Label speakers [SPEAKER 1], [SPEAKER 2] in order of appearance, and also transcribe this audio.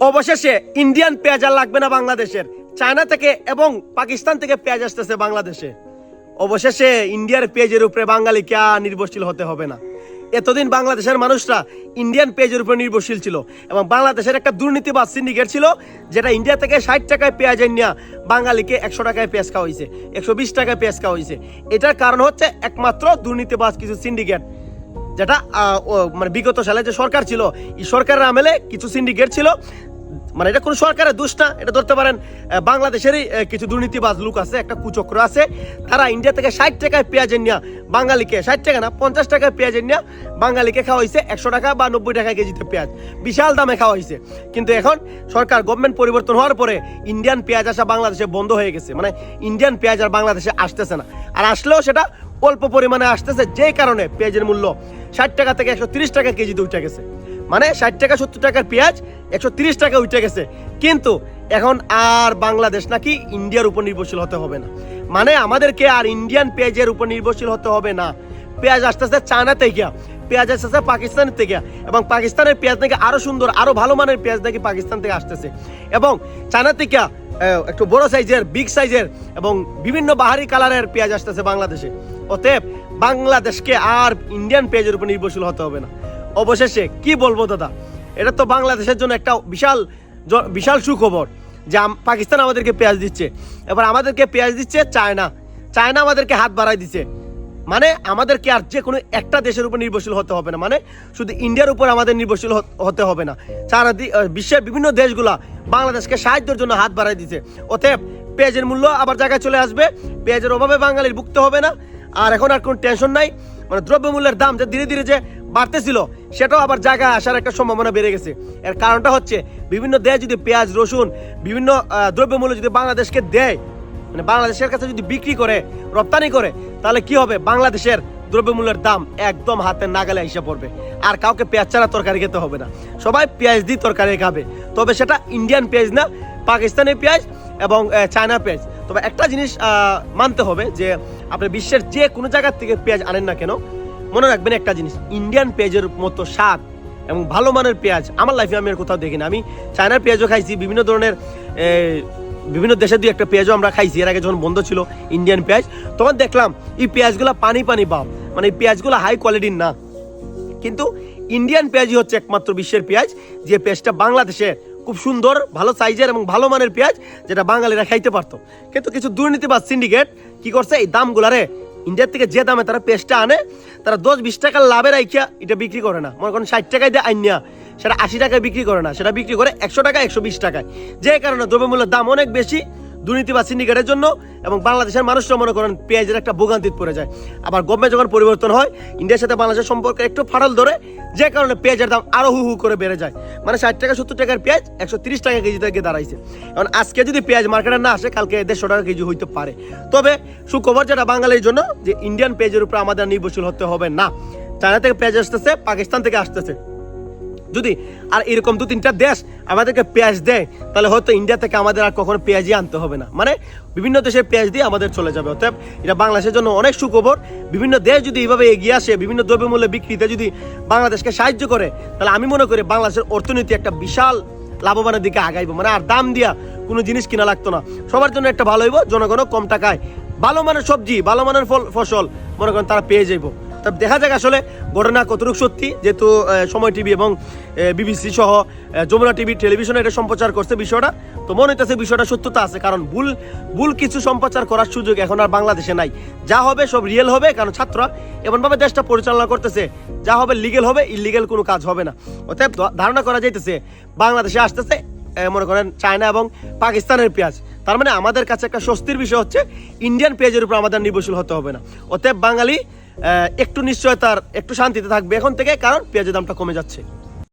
[SPEAKER 1] অবশেষে ইন্ডিয়ান পেঁয়াজ আর লাগবে না বাংলাদেশের। চায়না থেকে এবং পাকিস্তান থেকে পেঁয়াজ আসতেছে বাংলাদেশে। অবশেষে ইন্ডিয়ার পেঁয়াজের উপরে বাঙালিকে আর নির্ভরশীল হতে হবে না। এতদিন বাংলাদেশের মানুষরা ইন্ডিয়ান পেঁয়াজের উপরে নির্ভরশীল ছিল এবং বাংলাদেশের একটা দুর্নীতিবাদ সিন্ডিকেট ছিল যেটা ইন্ডিয়া থেকে ষাট টাকায় পেঁয়াজ নিয়ে বাঙালিকে একশো টাকায় পেঁয়াজ খাওয়া হয়েছে একশো বিশ টাকায় পেঁয়াজ খাওয়া হয়েছে এটার কারণ হচ্ছে একমাত্র দুর্নীতিবাজ কিছু সিন্ডিকেট যেটা মানে বিগত সালে যে সরকার ছিল, এই সরকারের আমলে কিছু সিন্ডিকেট ছিল। মানে এটা কোনো সরকারের দোষ না, এটা ধরতে পারেন বাংলাদেশেরই কিছু দুর্নীতিবাজ লোক আছে, একটা কুচক্র আছে, তারা ইন্ডিয়া থেকে ষাট টাকায় পেঁয়াজ নিয়ে বাঙালিকে, ষাট টাকা না, পঞ্চাশ টাকায় পেঁয়াজ নিয়ে বাঙালিকে খাওয়া হয়েছে একশো টাকা বা নব্বই টাকা কেজিতে পেঁয়াজ। বিশাল দামে খাওয়া হয়েছে কিন্তু এখন সরকার গভর্নমেন্ট পরিবর্তন হওয়ার পরে ইন্ডিয়ান পেঁয়াজ আসা বাংলাদেশে বন্ধ হয়ে গেছে। মানে ইন্ডিয়ান পেঁয়াজ আর বাংলাদেশে আসতেছে না। আর আসলেও সেটা অল্প পরিমাণে আসতেছে যে কারণে পেঁয়াজের মূল্য ষাট টাকা থেকে একশো তিরিশ টাকা কেজিতে উঠে গেছে। মানে ষাট টাকা, সত্তর টাকার পেঁয়াজ একশো তিরিশ টাকা উঠে গেছে। কিন্তু এখন আর বাংলাদেশ নাকি ইন্ডিয়ার উপর নির্ভরশীল হতে হবে না। মানে আমাদেরকে আর ইন্ডিয়ান পেঁয়াজের উপর নির্ভরশীল হতে হবে না। পেঁয়াজ আসতেছে চায়না থেকে পেঁয়াজ আসতেছে পাকিস্তানের থেকে এবং পাকিস্তানের পেঁয়াজ নাকি আরও সুন্দর, আরও ভালো মানের পেঁয়াজ নাকি পাকিস্তান থেকে আসতেছে। এবং চায়না থেকে একটু বড় সাইজের, বিগ সাইজের এবং বিভিন্ন বাহারি কালারের পেঁয়াজ আসতেছে বাংলাদেশে। অতএব বাংলাদেশকে আর ইন্ডিয়ান পেঁয়াজের উপর নির্ভরশীল হতে হবে না। অবশেষে কি বলব দাদা? এটা তো বাংলাদেশের জন্য একটা বিশাল বিশাল সুখবর যে পাকিস্তান আমাদেরকে পেঁয়াজ দিচ্ছে। এবার আমাদেরকে পেঁয়াজ দিচ্ছে চায়না। চায়না আমাদেরকে হাত বাড়াই দিচ্ছে। মানে আমাদেরকে আর যে কোনো একটা দেশের উপর নির্ভরশীল হতে হবে না। মানে শুধু ইন্ডিয়ার উপর আমাদের নির্ভরশীল হতে হবে না। সারা বিশ্বের বিভিন্ন দেশগুলা বাংলাদেশকে সাহায্যের জন্য হাত বাড়াই দিচ্ছে। অতএব পেঁয়াজের মূল্য আবার জায়গায় চলে আসবে। পেঁয়াজের অভাবে বাঙালির ভুগতে হবে না। আর এখন আর কোনো টেনশন নাই। মানে দ্রব্যমূল্যের দাম যে ধীরে ধীরে যে বাড়তেছিল, সেটাও আবার জায়গায় আসার একটা সম্ভাবনা বেড়ে গেছে। এর কারণটা হচ্ছে, বিভিন্ন দেশ যদি পেঁয়াজ, রসুন, বিভিন্ন দ্রব্যমূল্য যদি বাংলাদেশকে দেয় মানে বাংলাদেশের কাছে যদি বিক্রি করে, রপ্তানি করে, তাহলে কি হবে? বাংলাদেশের দ্রব্যমূল্যের দাম একদম হাতের নাগালে এসে পড়বে। আর কাউকে পেঁয়াজ ছাড়া তরকারি খেতে হবে না। সবাই পেঁয়াজ দিয়ে তরকারি খাবে। তবে সেটা ইন্ডিয়ান পেঁয়াজ না পাকিস্তানি পেঁয়াজ এবং চায়না পেঁয়াজ। তবে একটা জিনিস মানতে হবে যে আপনি বিশ্বের যে কোনো জায়গার থেকে পেঁয়াজ আনেন না কেন, মনে রাখবেন একটা জিনিস ইন্ডিয়ান পেঁয়াজের মতো স্বাদ এবং ভালো মানের পেঁয়াজ আমার লাইফে আমি আর কোথাও দেখি না আমি চায়নার পেঁয়াজও খাইছি, বিভিন্ন ধরনের বিভিন্ন দেশের দুই একটা পেঁয়াজও আমরা খাইছি। এর আগে যখন বন্ধ ছিল ইন্ডিয়ান পেঁয়াজ, তখন দেখলাম এই পেঁয়াজগুলো পানি পানি ভাব মানে এই পেঁয়াজগুলো হাই কোয়ালিটির না। কিন্তু ইন্ডিয়ান পেঁয়াজই হচ্ছে একমাত্র বিশ্বের পেঁয়াজ, যে পেঁয়াজটা বাংলাদেশে খুব সুন্দর, ভালো সাইজের এবং ভালো মানের পেঁয়াজ যেটা বাঙালিরা খাইতে পারতো। কিন্তু কিছু দুর্নীতিবাদ সিন্ডিকেট কি করছে? এই দামগুলারে ইন্ডিয়ার থেকে যে দামে তারা পেঁয়াজটা আনে, তারা দশ বিশ টাকার লাভে রাখিয়া এটা বিক্রি করে না। মনে করেন ষাট টাকায় দিয়ে আইনিয়া, সেটা আশি টাকায় বিক্রি করে না, সেটা বিক্রি করে একশো টাকা একশো বিশ টাকায়। যে কারণে দ্রব্যমূল্যের দাম অনেক বেশি দুর্নীতি বা সিন্ডিকেটের জন্য এবং বাংলাদেশের মানুষরা মনে করেন পেঁয়াজের একটা ভোগান্তিত পড়ে যায়। আবার গভর্নমেন্ট যখন পরিবর্তন হয়, ইন্ডিয়ার সাথে বাংলাদেশের সম্পর্ক একটু ফাটল ধরে, যে কারণে পেঁয়াজের দাম আরও হু হু করে বেড়ে যায়। মানে ষাট টাকা, সত্তর টাকার পেঁয়াজ, একশো তিরিশ টাকা কেজি থেকে দাঁড়াইছে। এখন আজকে যদি পেঁয়াজ মার্কেটে না আসে, কালকে দেড়শো টাকা কেজি হইতে পারে। তবে সুখবর যেটা বাঙালির জন্য, যে ইন্ডিয়ান পেঁয়াজের উপর আমাদের নির্ভরশীল হতে হবে না। চায়না থেকে পেঁয়াজ আসতেছে, পাকিস্তান থেকে আসতেছে। যদি আর এরকম দু তিনটা দেশ আমাদেরকে পেঁয়াজ দেয়, তাহলে হয়তো ইন্ডিয়া থেকে আমাদের আর কখনো পেঁয়াজই আনতে হবে না। মানে বিভিন্ন দেশের পেঁয়াজ দিয়ে আমাদের চলে যাবে। অতএব এটা বাংলাদেশের জন্য অনেক সুখবর। বিভিন্ন দেশ যদি এইভাবে এগিয়ে আসে, বিভিন্ন দ্রব্যমূল্য বিক্রিতে যদি বাংলাদেশকে সাহায্য করে, তাহলে আমি মনে করি বাংলাদেশের অর্থনীতি একটা বিশাল লাভবানের দিকে আগাইবো। মানে আর দাম দিয়া কোনো জিনিস কিনা লাগতো না। সবার জন্য একটা ভালো হইব, জনগণও কম টাকায়। ভালো মানের সবজি, ভালো মানের ফল ফসল, মনে করেন তারা পেয়ে যাইব। তবে দেখা যাক আসলে ঘটনা কতটুকু সত্যি। যেহেতু সময় টিভি এবং বিবিসি সহ যমুনা টিভি টেলিভিশনে এটা সম্প্রচার করছে বিষয়টা। তো মনে হইতেছে বিষয়টা সত্যতা আছে, কারণ ভুল ভুল কিছু সম্প্রচার করার সুযোগ এখন আর বাংলাদেশে নাই। যা হবে সব রিয়েল হবে, কারণ ছাত্ররা এমনভাবে দেশটা পরিচালনা করতেছে, যা হবে লিগেল হবে ইলিগেল কোনো কাজ হবে না। অতএব ধারণা করা যাইতেছে, বাংলাদেশে আসতেছে মনে করেন চায়না এবং পাকিস্তানের পেঁয়াজ। তার মানে আমাদের কাছে একটা স্বস্তির বিষয় হচ্ছে ইন্ডিয়ান পেঁয়াজের উপর আমাদের নির্ভরশীল হতে হবে না। অতএব বাঙালি একটু নিশ্চয়তার একটু শান্তিতে থাকবে এখন থেকে কারণ পেঁয়াজের দামটা কমে যাচ্ছে।